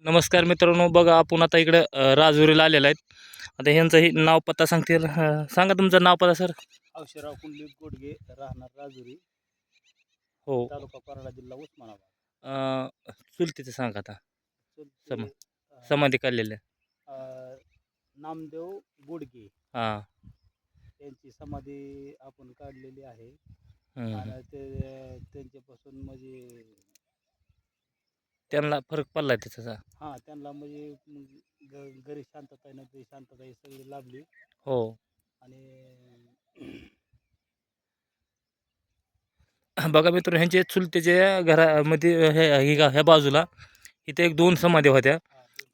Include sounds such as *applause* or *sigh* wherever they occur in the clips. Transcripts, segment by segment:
नमस्कार मित्रांनो बघा आपण आता इकडं राजुरीला आलेलो आहेत. आता ह्यांचं हे नाव पत्ता सांगतील सांगा तुमचं नाव पत्ता सर. औशराव कुंडलिक गोडगे राहणार राजुरी हो. तालुका कराडा जिल्हा उस्मानाबाद. अ, चुलतीचं सांगा आता. चुलते, सम- अं, समाधी काढलेलं अं, नामदेव गोडगे. हां. यांची समाधी आपण काढलेली आहे. हम्म. आणि ते त्यांच्यापासून म्हणजे त्यांना फरक पडला त्याचा. हां त्यांना म्हणजे ग- घरी शांतता शांतता ही सगळी लाभली. हो. आणि बघा मित्र ह्यांचे चुलतेच्या घरामध्ये हे ही गा- ह्या बाजूला इथे एक दोन समाध्या होत्या.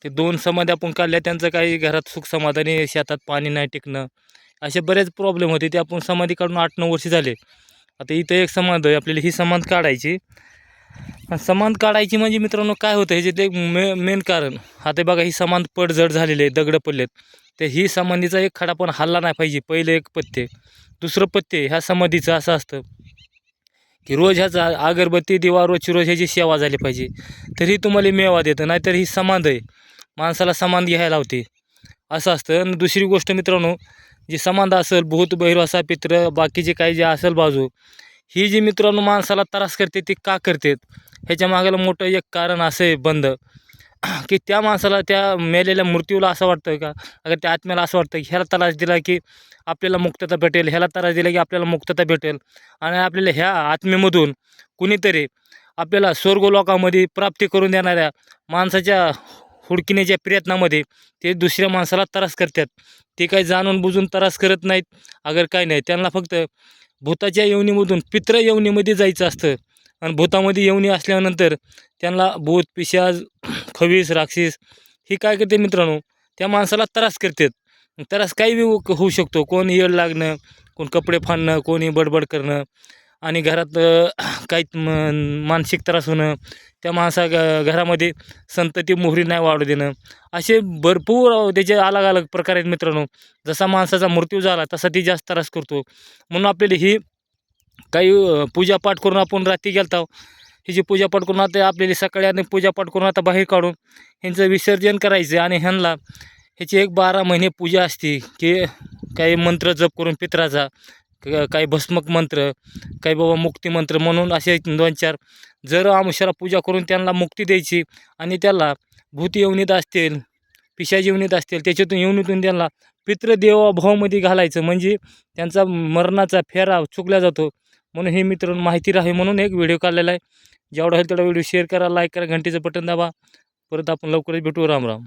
ते दोन समाध्या आपण काढल्या त्यांचं काही घरात सुख समाधानी शेतात पाणी नाही टिकणं. असे बरेच प्रॉब्लेम होते ते आपण समाधी काढून आठ नऊ वर्ष झाले. आता इथं एक समाध आहे आपल्याला ही समाध काढायची. समांत काढायची म्हणजे मित्रांनो काय होतं ह्याचे ते मे मेन कारण हा ते बघा ही समाध पडझड झालेली आहे दगडं पडलेत. तर ही समाधीचा एक खडा पण हल्ला नाही पाहिजे पहिले एक पत्ते. दुसरं पत्ते ह्या समाधीचं असं असतं की रोज ह्याचा अगरबत्ती दिवा रोजची रोज ह्याची सेवा झाली पाहिजे. तरी तुम्हाला मेवा देतं नाहीतर ही समांध आहे. माणसाला समांध घ्यायला लावते. असं असतं. आणि दुसरी गोष्ट मित्रांनो जी समांध असेल भूत भैरवासा पित्र बाकीचे काही जे असेल बाजू ही जी मित्रांनो माणसाला त्रास करते ती का करतात ह्याच्या मागायला मोठं एक कारण असं आहे बंद. *clears throat* की त्या माणसाला त्या मेलेल्या मृत्यूला असं वाटतं का? अगर त्या आत्म्याला असं वाटतं की ह्याला त्रास दिला की आपल्याला मुक्तता भेटेल ह्याला त्रास दिला की आपल्याला मुक्तता भेटेल. आणि आपल्याला ह्या आत्मेमधून कुणीतरी आपल्याला स्वर्गलोकामध्ये प्राप्ती करून देणाऱ्या माणसाच्या हुडकिण्याच्या प्रयत्नामध्ये ते दुसऱ्या माणसाला त्रास करतात. ते काही जाणून बुजून त्रास करत नाहीत. अगर काही नाही त्यांना फक्त भूताच्या येवणीमधून पित्र येवणीमध्ये जायचं असतं. आणि भूतामध्ये येवणी असल्यानंतर त्यांना भूत पिशाज *clears throat* खवीस राक्षस ही काय करते मित्रांनो? त्या माणसाला त्रास करतात. त्रास काही बी हो- होऊ शकतो. कोण येळ लागणं कोण कपडे फाडणं कोणी बडबड करणं. आणि घरात काही म- मानसिक त्रास होणं त्या माणसा घरामध्ये संतती मोहरी नाही वाढू देणं. असे भरपूर त्याचे अलग अलग प्रकार आहेत मित्रांनो. जसा माणसाचा मृत्यू झाला तसा ती जास्त त्रास करतो. म्हणून आपल्याला ही काही पूजापाठ करून आपण रात्री गेलता. ही जी पूजापाठ करून आता आपल्याला सकाळी आणि पूजापाठ करून आता बाहेर काढून ह्यांचं विसर्जन करायचं आणि ह्यांना ह्याची एक बारा महिने पूजा असते. की काही मंत्र जप करून पित्राचा काही भस्मक मंत्र काही बाबा मुक्ती मंत्र म्हणून असे दोन चार. जर आमुष्याला पूजा करून त्यांना मुक्ती द्यायची आणि त्याला भूत येवणीत असतील पिशाची येवणीत असतील त्याच्यातून येवणीतून त्यांना पितृदेवाभावामध्ये घालायचं. म्हणजे त्यांचा मरणाचा फेरा चुकला जातो. म्हणून हे मित्रांनो माहिती राहावी म्हणून एक व्हिडिओ काढलेला आहे. जेवढा होईल तेवढा व्हिडिओ शेअर करा लाईक करा घंटेचं बटन दाबा. परत आपण लवकरच भेटू. राम राम.